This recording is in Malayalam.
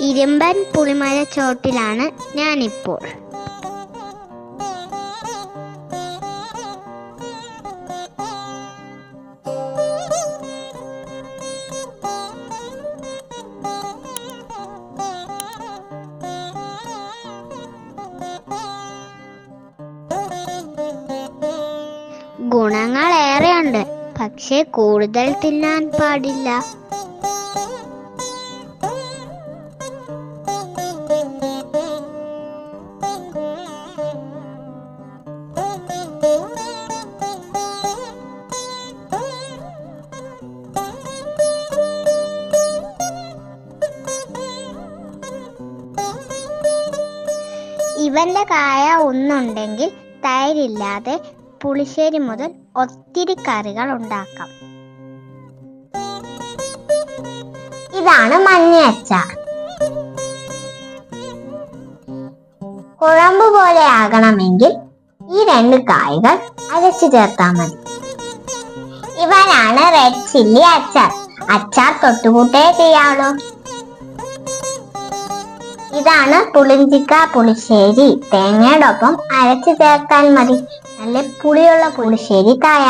ഇരുമ്പൻ പുളിമര ചോട്ടിലാണ് ഞാനിപ്പോൾ. ഗുണങ്ങളേറെയുണ്ട് പക്ഷേ കൂടുതൽ തിന്നാൻ പാടില്ല. ഇവന്റെ കായ ഒന്നുണ്ടെങ്കിൽ തൈരില്ലാതെ പുളിശ്ശേരി മുതൽ ഒത്തിരി കറികൾ ഉണ്ടാക്കാം. ഇതാണ് മഞ്ഞയച്ച. കുഴമ്പ് പോലെ ആകണമെങ്കിൽ ഈ രണ്ട് കായകൾ അരച്ചു ചേർത്താൽ മതി. ഇവനാണ് റെഡ് ചില്ലി അച്ചാർ. അച്ചാർ തൊട്ടുകൂട്ടേ ചെയ്യാവുള്ളൂ ഇതാണ് പുളിഞ്ചിക്ക പുളിശ്ശേരി. തേങ്ങയോടൊപ്പം അരച്ചു ചേർത്താൽ മതി. നല്ല പുളിയുള്ള പുളിശ്ശേരി കായ